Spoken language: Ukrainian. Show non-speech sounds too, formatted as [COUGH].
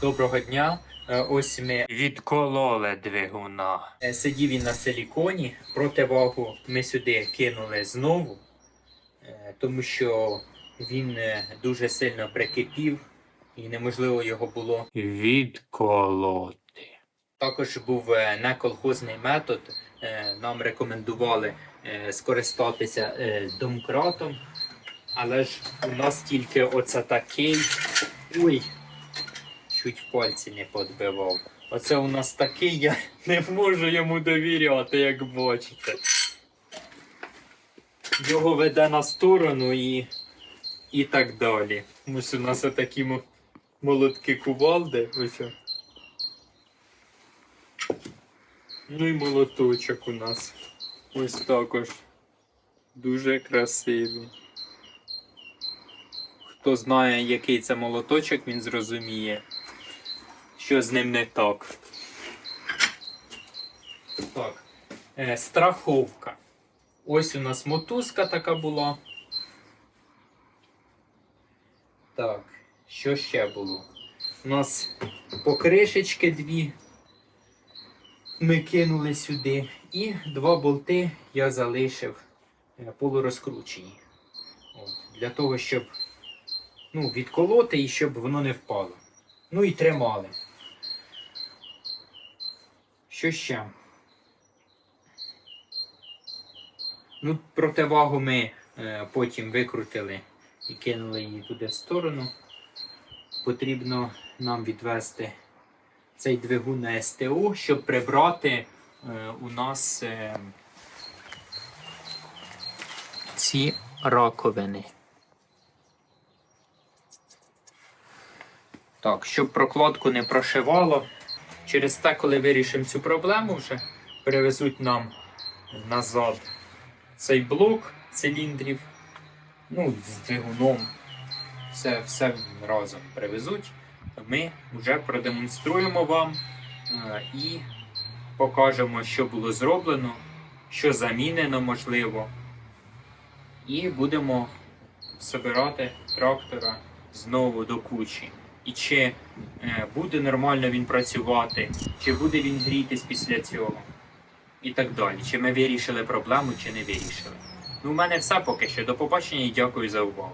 Доброго дня. Е, Ось ми відкололи двигуна. Е, Сидів він на силіконі. Противагу ми сюди кинули знову, е, тому що він дуже сильно прикипів і неможливо його було відколоти. Також був неколхозний метод. Нам рекомендували скористатися домкратом. Але ж у нас тільки оце такий. Ой, чуть пальці не подбивав. Оце у нас такий, я [LAUGHS] не можу йому довіряти, як бачите. Його веде на сторону і, і так далі. Ось у нас такі молотки кувалди. Ось. Ну і молоточок у нас. Ось також. Дуже красивий. Хто знає, який це молоточок, він зрозуміє, що з ним не так. Так. Е, страховка. Ось у нас мотузка така була. Так, що ще було? У нас покришечки дві. Ми кинули сюди. І два болти я залишив е, полурозкручені. От, для того, щоб ну, відколоти і щоб воно не впало. Ну і тримали. Що ще? Ну, противагу ми е, потім викрутили і кинули її туди в сторону. Потрібно нам відвести цей двигун на СТО, щоб прибрати е, у нас е, ці раковини. Так, щоб прокладку не прошивало. Через те, коли вирішимо цю проблему, вже перевезуть нам назад цей блок циліндрів. Ну, з двигуном. Все, все разом привезуть. Ми вже продемонструємо вам е, і покажемо, що було зроблено, що замінено можливо. І будемо збирати трактора знову до кучі. І чи е, буде нормально він працювати, чи буде він грітись після цього, і так далі. Чи ми вирішили проблему, чи не вирішили. Ну, у мене все поки що. До побачення і дякую за увагу.